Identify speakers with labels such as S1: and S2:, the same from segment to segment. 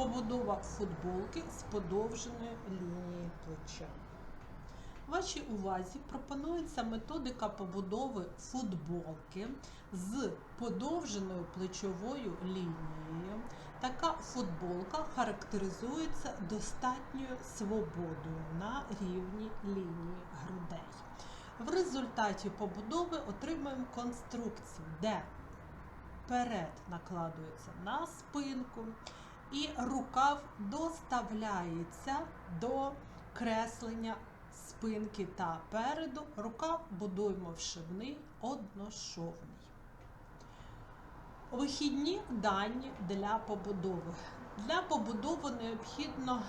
S1: Побудова футболки з подовженою лінією плеча. Вашій увазі пропонується методика побудови футболки з подовженою плечовою лінією. Така футболка характеризується достатньою свободою на рівні лінії грудей. В результаті побудови отримуємо конструкцію, де перед накладується на спинку, і рукав доставляється до креслення спинки та переду. Рукав будуємо вшивний одношовний. Вихідні дані для побудови. Для побудови необхідно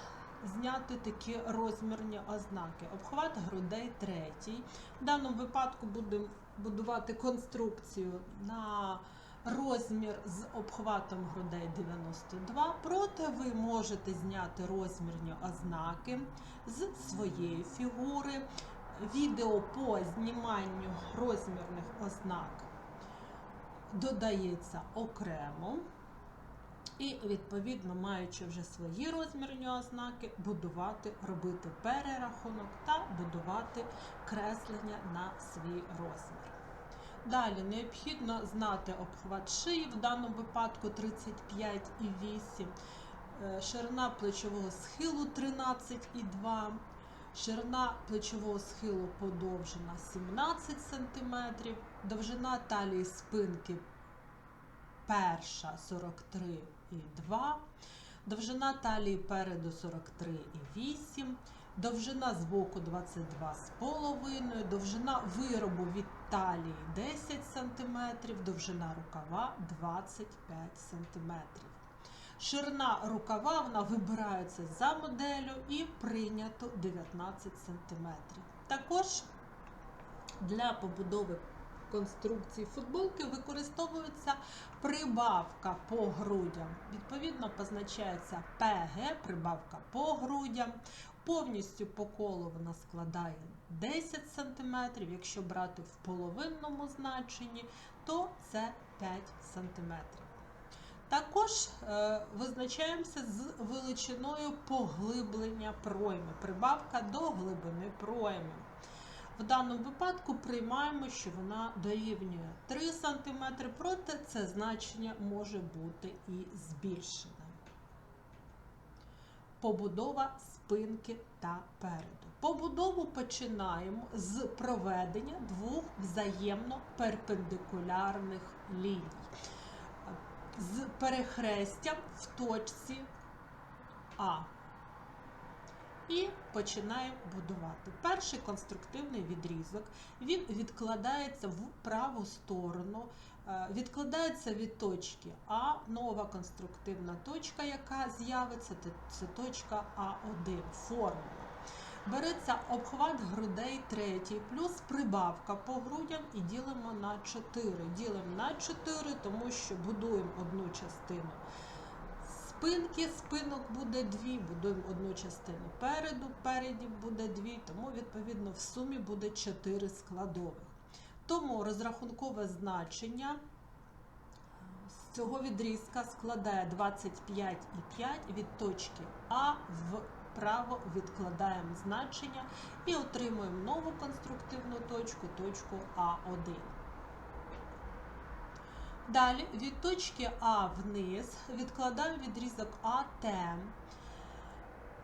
S1: зняти такі розмірні ознаки. Обхват грудей третій. В даному випадку будемо будувати конструкцію на розмір з обхватом грудей 92. Проте ви можете зняти розмірні ознаки з своєї фігури. Відео по зніманню розмірних ознак додається окремо. І, відповідно, маючи вже свої розмірні ознаки, будувати, робити перерахунок та будувати креслення на свій розмір. Далі необхідно знати обхват шиї, в даному випадку 35,8, е, ширина плечового схилу 13,2, ширина плечового схилу подовжена 17 см, довжина талії спинки перша 43,2, довжина талії переду 43,8, довжина з боку 22,5, довжина виробу від талії 10 см, довжина рукава 25 см. Ширина рукава вона вибирається за моделлю і прийнято 19 см. Також для побудови конструкції футболки використовується прибавка по грудям. Відповідно, позначається ПГ, прибавка по грудям. Повністю по колу вона складає 10 см. Якщо брати в половинному значенні, то це 5 см. Також е, визначаємося з величиною поглиблення пройми, прибавка до глибини пройми. В даному випадку приймаємо, що вона дорівнює 3 см, проте це значення може бути і збільшене. Побудова спинки та переду. Побудову починаємо з проведення двох взаємно перпендикулярних ліній. З перехрестям в точці А. І починаємо будувати. Перший конструктивний відрізок він відкладається в праву сторону, е, відкладається від точки А, нова конструктивна точка, яка з'явиться, це точка А1, формула. Береться обхват грудей третій, плюс прибавка по грудям і ділимо на 4. Ділимо на 4, тому що будуємо одну частину спинки, спинок буде дві, будуємо одну частину переду, передів буде дві, тому, відповідно, в сумі буде 4 складових. Тому розрахункове значення з цього відрізка складає 25,5 від точки А вправо відкладаємо значення і отримуємо нову конструктивну точку, точку А1. Далі від точки А вниз відкладаємо відрізок АТ.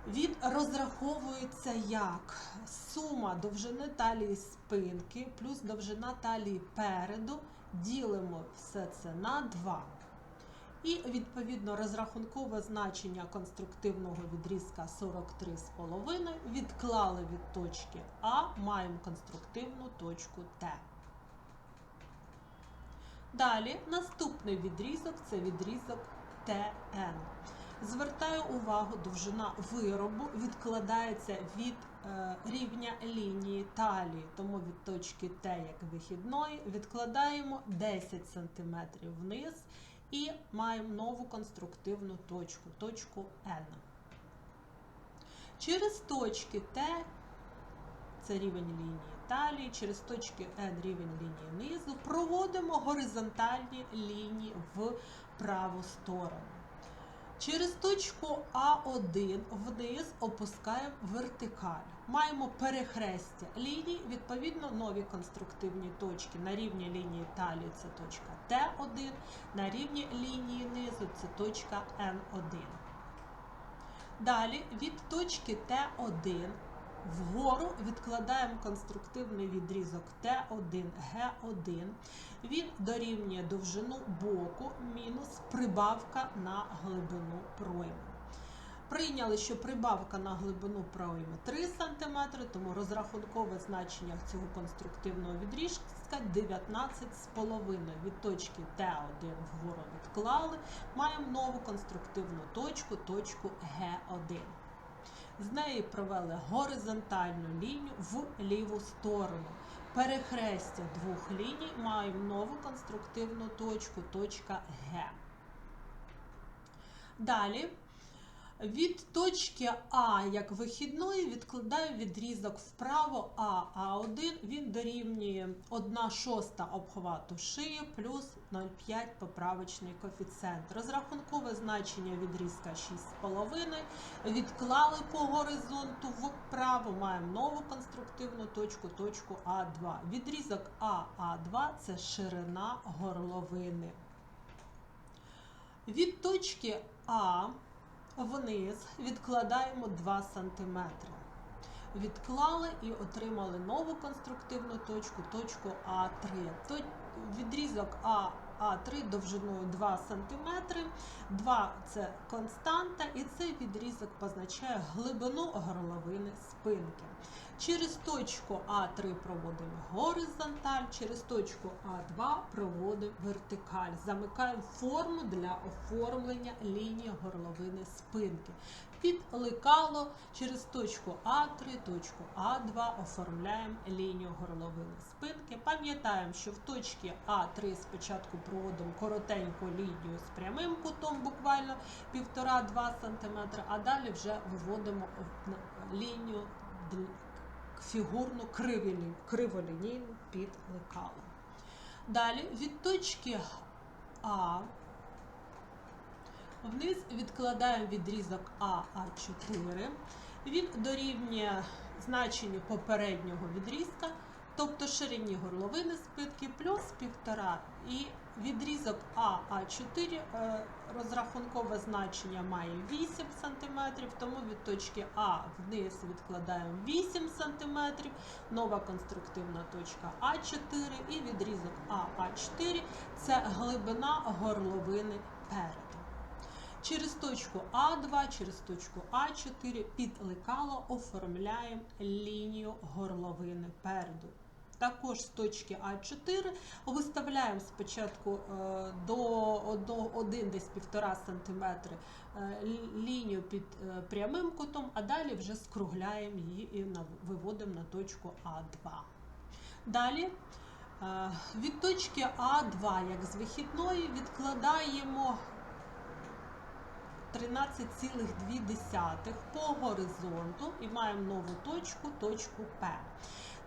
S1: Він розраховується як сума довжини талії спинки плюс довжина талії переду. Ділимо все це на 2. І, відповідно, розрахункове значення конструктивного відрізка 43,5 відклали від точки А, маємо конструктивну точку Т. Далі наступний відрізок це відрізок ТН. Звертаю увагу, довжина виробу відкладається від е, рівня лінії талії, тому від точки Т як вихідної відкладаємо 10 см вниз і маємо нову конструктивну точку, точку N. Через точки Т, це рівень лінії талії, через точки N рівень лінії низу, проводимо горизонтальні лінії в праву сторону. Через точку А1 вниз опускаємо вертикаль. Маємо перехрестя ліній, відповідно, нові конструктивні точки. На рівні лінії талії це точка Т1, на рівні лінії низу це точка Н1. Далі від точки Т1 вгору відкладаємо конструктивний відрізок Т1, Г1. Він дорівнює довжину боку мінус прибавка на глибину пройми. Прийняли, що прибавка на глибину пройми 3 см, тому розрахункове значення цього конструктивного відрізка 19,5. Від точки Т1 вгору відклали. Маємо нову конструктивну точку, точку Г1. З неї провели горизонтальну лінію в ліву сторону. Перехрестя двох ліній маємо нову конструктивну точку, точка Г. Далі від точки А як вихідної відкладаю відрізок вправо А, А1, він дорівнює 1 шоста обхвату шиї плюс 0,5 поправочний коефіцієнт. Розрахункове значення відрізка 6,5. Відклали по горизонту вправо, маємо нову конструктивну точку, точку А2. Відрізок А, А2 це ширина горловини. Від точки А вниз відкладаємо 2 см. Відклали і отримали нову конструктивну точку, точку А3. То відрізок А, А3 довжиною 2 см. 2 це константа, і цей відрізок позначає глибину горловини спинки. Через точку А3 проводимо горизонталь, через точку А2 проводимо вертикаль. Замикаємо форму для оформлення лінії горловини спинки. Під лекало через точку А3, точку А2 оформляємо лінію горловини спинки. Пам'ятаємо, що в точці А3 спочатку проводимо коротеньку лінію з прямим кутом, буквально 1,5-2 см, а далі вже виводимо лінію фігурну криволінійну під лекало. Далі від точки А вниз відкладаємо відрізок А А4. Він дорівнює значенню попереднього відрізка, тобто ширині горловини спитки плюс 1,5 і відрізок А А4 розрахункове значення має 8 см, тому від точки А вниз відкладаємо 8 см, нова конструктивна точка А4 і відрізок А А4 це глибина горловини переду. Через точку А2, через точку А4 під лекало оформляємо лінію горловини переду. Також з точки А4 виставляємо спочатку до 1 десь 1,5 см лінію під прямим кутом, а далі вже скругляємо її і виводимо на точку А2. Далі від точки А2, як з вихідної, відкладаємо 13,2 по горизонту і маємо нову точку, точку П.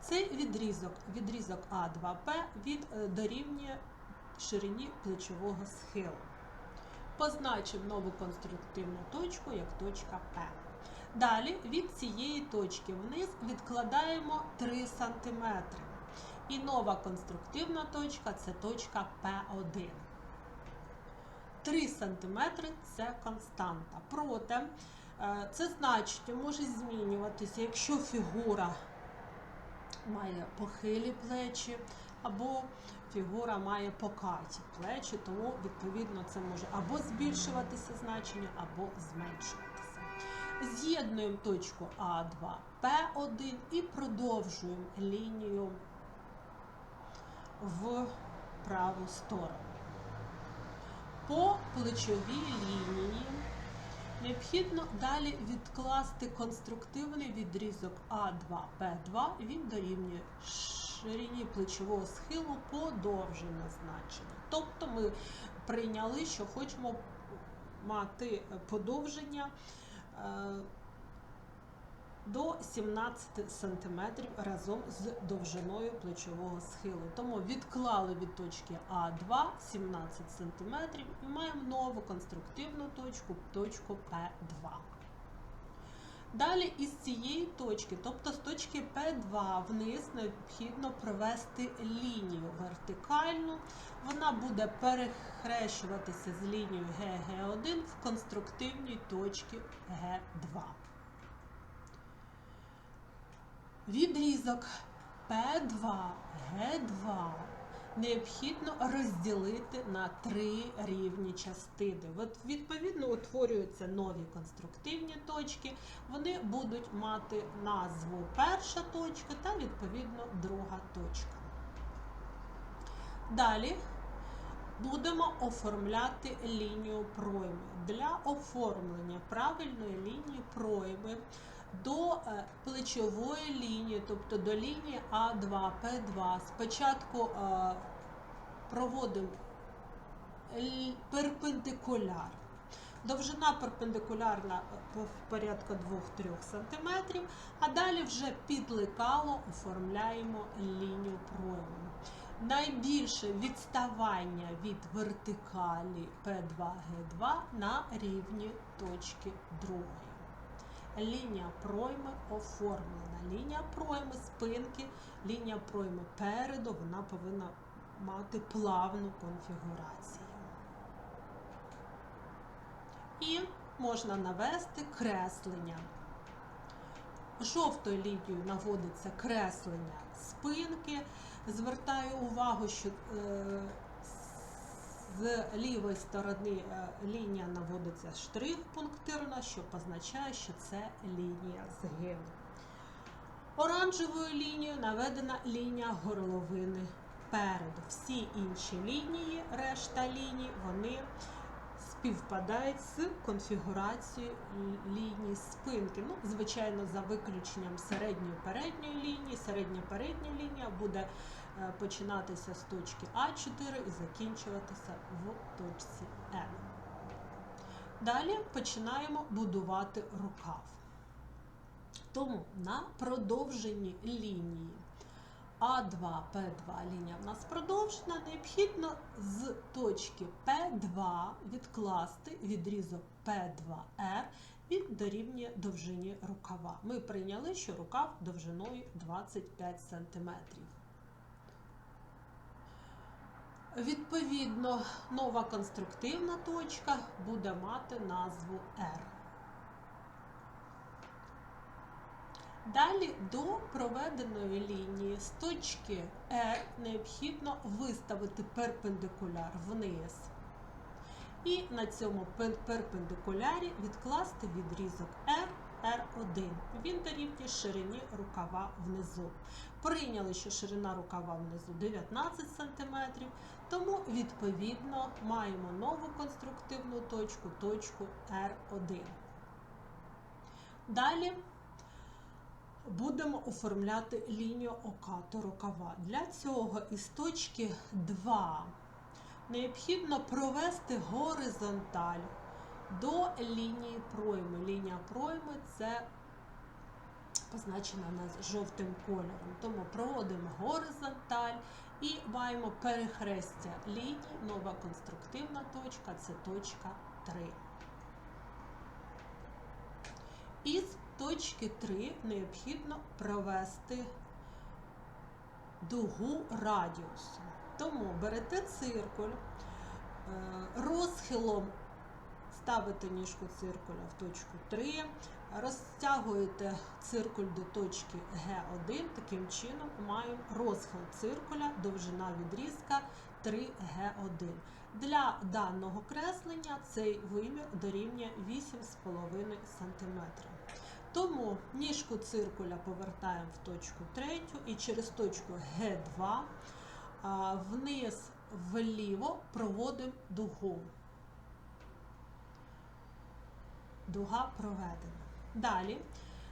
S1: Цей відрізок, відрізок А2П від дорівнює ширині плечового схилу. Позначимо нову конструктивну точку як точка П. Далі від цієї точки вниз відкладаємо 3 см. І нова конструктивна точка це точка П1. 3 см це константа. Проте це значення може змінюватися, якщо фігура має похилі плечі, або фігура має покаті плечі, тому, відповідно, це може або збільшуватися значення, або зменшуватися. З'єднуємо точку А2, П1 і продовжуємо лінію в праву сторону. По плечовій лінії необхідно далі відкласти конструктивний відрізок А2П2, він дорівнює ширині плечового схилу подовжене значення. Тобто ми прийняли, що хочемо мати подовження до 17 см разом з довжиною плечового схилу. Тому відклали від точки А2 17 см і маємо нову конструктивну точку, точку П2. Далі із цієї точки, тобто з точки П2 вниз, необхідно провести лінію вертикальну. Вона буде перехрещуватися з лінією ГГ1 в конструктивній точці Г2. Відрізок П2 Г2 необхідно розділити на три рівні частини. От, відповідно, утворюються нові конструктивні точки. Вони будуть мати назву перша точка та відповідно друга точка. Далі будемо оформляти лінію пройми. Для оформлення правильної лінії пройми до е, плечової лінії, тобто до лінії А2, П2. Спочатку е, проводимо перпендикуляр. Довжина перпендикулярна е, в порядку 2-3 см, а далі вже під лекало оформляємо лінію пройми. Найбільше відставання від вертикалі P2G2 на рівні точки другої. Лінія пройми оформлена. Лінія пройми спинки, лінія пройми переду, вона повинна мати плавну конфігурацію. І можна навести креслення. Жовтою лінією наводиться креслення спинки. Звертаю увагу, що е, з лівої сторони е, лінія наводиться штрих пунктирна, що позначає, що це лінія згину. Оранжевою лінією наведена лінія горловини переду. Всі інші лінії, решта ліній, вони співпадають з конфігурацією лінії спинки. Ну, звичайно, за виключенням середньої передньої лінії. Середня передня лінія буде починатися з точки А4 і закінчуватися в точці Н. Далі починаємо будувати рукав. Тому на продовженні лінії А2, П2 лінія в нас продовжена, необхідно з точки П2 відкласти відрізок П2Р він дорівнює довжині рукава. Ми прийняли, що рукав довжиною 25 см. Відповідно, нова конструктивна точка буде мати назву R. Далі до проведеної лінії з точки R необхідно виставити перпендикуляр вниз. І на цьому перпендикулярі відкласти відрізок R, R1. Він дорівнює ширині рукава внизу. Прийняли, що ширина рукава внизу 19 см, тому відповідно маємо нову конструктивну точку, точку R1. Далі будемо оформляти лінію окату рукава. Для цього із точки 2 необхідно провести горизонталь до лінії пройми. Лінія пройми це позначена нас жовтим кольором. Тому проводимо горизонталь і маємо перехрестя ліній. Нова конструктивна точка це точка 3. Із точки 3 необхідно провести дугу радіусу. Тому берете циркуль, е, розхилом ставите ніжку циркуля в точку 3, розтягуєте циркуль до точки Г1, таким чином маємо розхил циркуля, довжина відрізка 3Г1. Для даного креслення цей вимір дорівнює 8,5 см. Тому ніжку циркуля повертаємо в точку 3 і через точку Г2 вниз вліво проводимо дугу. Дуга проведена. Далі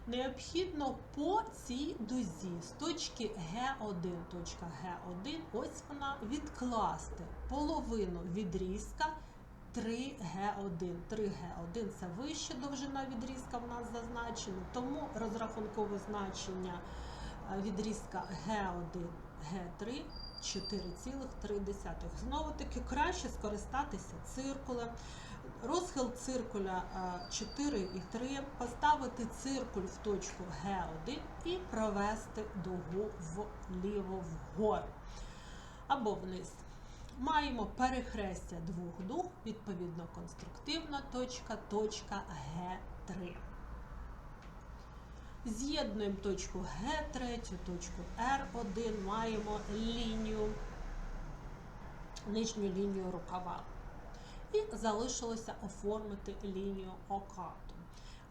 S1: необхідно по цій дузі з точки Г1, точка Г1, ось вона, відкласти половину відрізка 3Г1. 3Г1 це вища довжина відрізка в нас зазначена, тому розрахункове значення е, відрізка Г1, Г3 4,3. Знову таки краще скористатися циркулем. Розхил циркуля е, 4,3, поставити циркуль в точку Г1 і провести дугу вліво вгору або вниз. Маємо перехрестя двох дуг, відповідно конструктивна точка, точка Г3. З'єднуємо точку Г3, точку Р1, маємо лінію, нижню лінію рукава. І залишилося оформити лінію окату.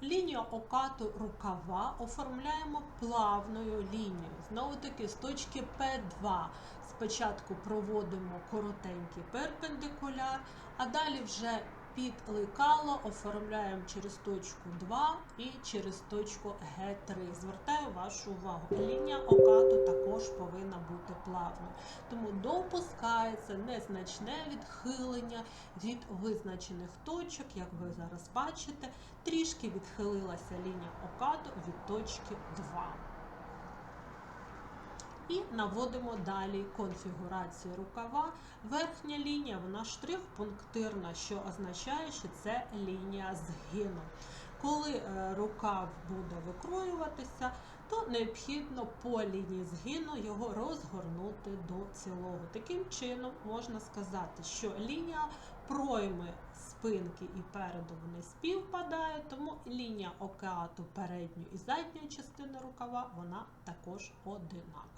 S1: Лінію окату рукава оформляємо плавною лінією. Знову таки з точки П2 спочатку проводимо коротенький перпендикуляр, а далі вже під лекало оформляємо через точку 2 і через точку Г3. Звертаю вашу увагу. Лінія окату також повинна бути плавною. Тому допускається незначне відхилення від визначених точок, як ви зараз бачите, трішки відхилилася лінія окату від точки 2. І наводимо далі конфігурацію рукава. Верхня лінія, вона штрих-пунктирна, що означає, що це лінія згину. Коли е, рукав буде викроюватися, то необхідно по лінії згину його розгорнути до цілого. Таким чином можна сказати, що лінія пройми спинки і переду вони співпадають, тому лінія океату передньої і задньої частини рукава вона також одинакова.